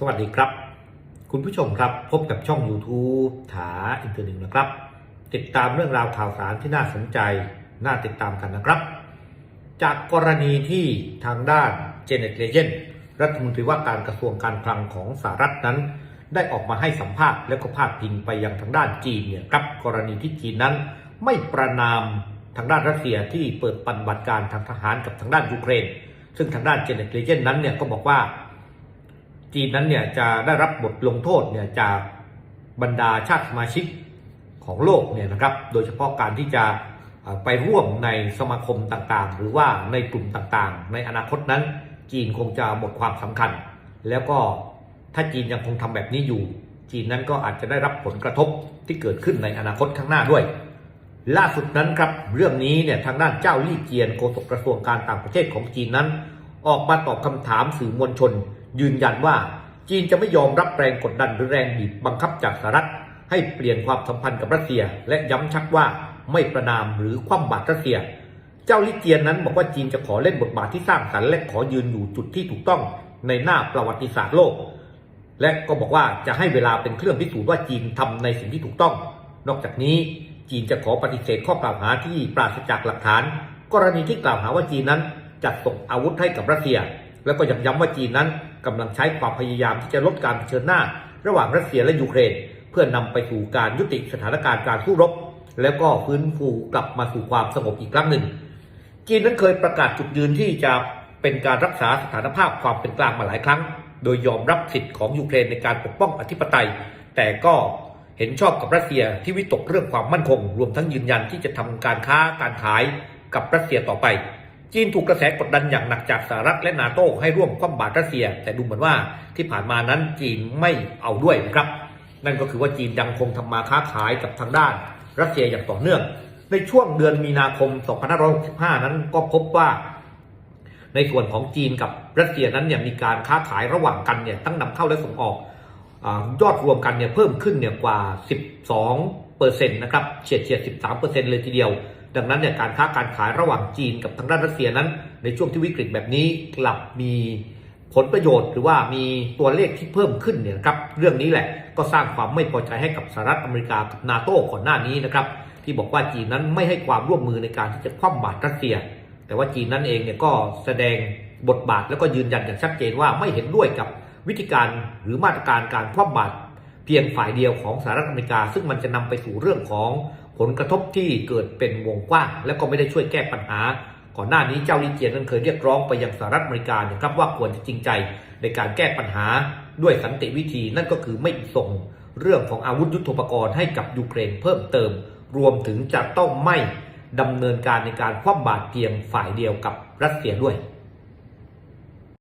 สวัสดีครับ คุณผู้ชมครับพบกับช่อง YouTube ถาอินเตอร์หนึ่งนะครับ ติดตามเรื่องราวข่าวสารที่น่าสนใจ น่าติดตามกันนะครับ จากกรณีที่ทางด้านเจเน็ตเลเจนรัฐมนตรีว่าการกระทรวงการคลังของสหรัฐนั้น ได้ออกมาให้สัมภาษณ์และก็พาดพิงไปยังทางด้านจีนเนี่ยครับกรณีที่จีนนั้น ไม่ประนามทางด้านรัสเซียที่เปิดปฏิบัติการทางทหารกับทางด้านยูเครน ซึ่งทางด้านเจเน็ตเลเจนนั้นเนี่ยก็บอกว่า จีนนั้นเนี่ยจะได้รับบทลงโทษเนี่ยจากบรรดาชาติสมาชิกของโลกเนี่ยนะครับ โดยเฉพาะการที่จะไปร่วมในสมาคมต่างๆ หรือว่าในกลุ่มต่างๆ ในอนาคตนั้น จีนคงจะหมดความสำคัญ แล้วก็ถ้าจีนยังคงทำแบบนี้อยู่ จีนนั้นก็อาจจะได้รับผลกระทบที่เกิดขึ้นในอนาคตข้างหน้าด้วย ล่าสุดนั้นครับเรื่องนี้เนี่ยทางด้านเจ้าลี่เจียนโฆษกกระทรวงการต่างประเทศของจีนนั้น ออกมาตอบคำถามสื่อมวลชน ยืนยันว่าจีนจะไม่ยอมรับแรงกดดันหรือแรงบีบบังคับจากสหรัฐ ให้เปลี่ยนความสัมพันธ์กับรัสเซีย และย้ำชัดว่าไม่ประนามหรือคว่ำบาตรรัสเซีย เจ้าลิเจียนนั้นบอกว่าจีนจะขอเล่นบทบาทที่สร้างสรรค์และขอยืนอยู่จุดที่ถูกต้องในหน้าประวัติศาสตร์โลก และก็บอกว่าจะให้เวลาเป็นเครื่องพิสูจน์ว่าจีนทำในสิ่งที่ถูกต้อง นอกจากนี้จีนจะขอปฏิเสธข้อกล่าวหาที่ปราศจากหลักฐาน กรณีที่กล่าวหาว่าจีนนั้นจัดส่งอาวุธให้กับรัสเซีย แล้วก็ย้ำย้ำว่าจีนนั้น กำลังใช้ความพยายามที่จะลดการเผชิญหน้า ระหว่างรัสเซียและยูเครน เพื่อนำไปสู่การยุติสถานการณ์การสู้รบ แล้วก็ฟื้นฟูกลับมาสู่ความสงบอีกครั้งหนึ่ง จีนนั้นเคยประกาศจุดยืนที่จะเป็นการรักษาสถานภาพความเป็นกลางมาหลายครั้ง โดยยอมรับสิทธิ์ของยูเครนในการปกป้องอธิปไตย แต่ก็เห็นชอบกับรัสเซียที่วิตกเรื่องความมั่นคง รวมทั้งยืนยันที่จะทำการค้าการขายกับรัสเซียต่อไป จีนถูกกระแสกดดันอย่างหนักจากสหรัฐและนาโต้ให้ร่วมคว่ำบาตรรัสเซีย แต่ดูเหมือนว่าที่ผ่านมานั้นจีนไม่เอาด้วยนะครับ นั่นก็คือว่าจีนยังคงทำมาค้าขายกับทางด้านรัสเซียอย่างต่อเนื่อง ในช่วงเดือนมีนาคม 2565 นั้นก็พบว่าในส่วนของจีนกับรัสเซียนั้นเนี่ยมีการค้าขายระหว่างกันเนี่ยตั้งนำเข้าและส่งออกอยอดรวมกันเนี่ยเพิ่มขึ้นเนี่ยกว่า 12เปอร์เซ็นต์นะครับเฉียดเฉียด13เปอร์เซ็นต์เลยทีเดียว ดังนั้นเนี่ยการค้าการขายระหว่างจีนกับทางด้านรัสเซียนั้น ในช่วงที่วิกฤตแบบนี้กลับมีผลประโยชน์หรือว่ามีตัวเลขที่เพิ่มขึ้นเนี่ยครับเรื่องนี้แหละก็สร้างความไม่พอใจให้กับสหรัฐอเมริกากับนาโต้ก่อนหน้านี้นะครับที่บอกว่าจีนนั้นไม่ให้ความร่วมมือในการที่จะคว่ำบาตรรัสเซีย แต่ว่าจีนนั่นเองเนี่ยก็แสดงบทบาทแล้วก็ยืนยันอย่างชัดเจนว่าไม่เห็นด้วยกับวิธีการหรือมาตรการการคว่ำบาตรเพียงฝ่ายเดียวของสหรัฐอเมริกา ซึ่งมันจะนำไปสู่เรื่องของ ผลกระทบที่เกิดเป็นวงกว้าง และก็ไม่ได้ช่วยแก้ปัญหา ก่อนหน้านี้เจ้าลิเจียนนั้นเคยเรียกร้องไปยังสหรัฐอเมริกานะครับว่าควรจะจริงใจในการแก้ปัญหาด้วยสันติวิธีนั่นก็คือไม่ส่งเรื่องของอาวุธยุทโธปกรณ์ให้กับยูเครนเพิ่มเติม รวมถึงจะต้องไม่ดำเนินการในการคว่ำบาตรเพียงฝ่ายเดียวกับรัสเซียด้วย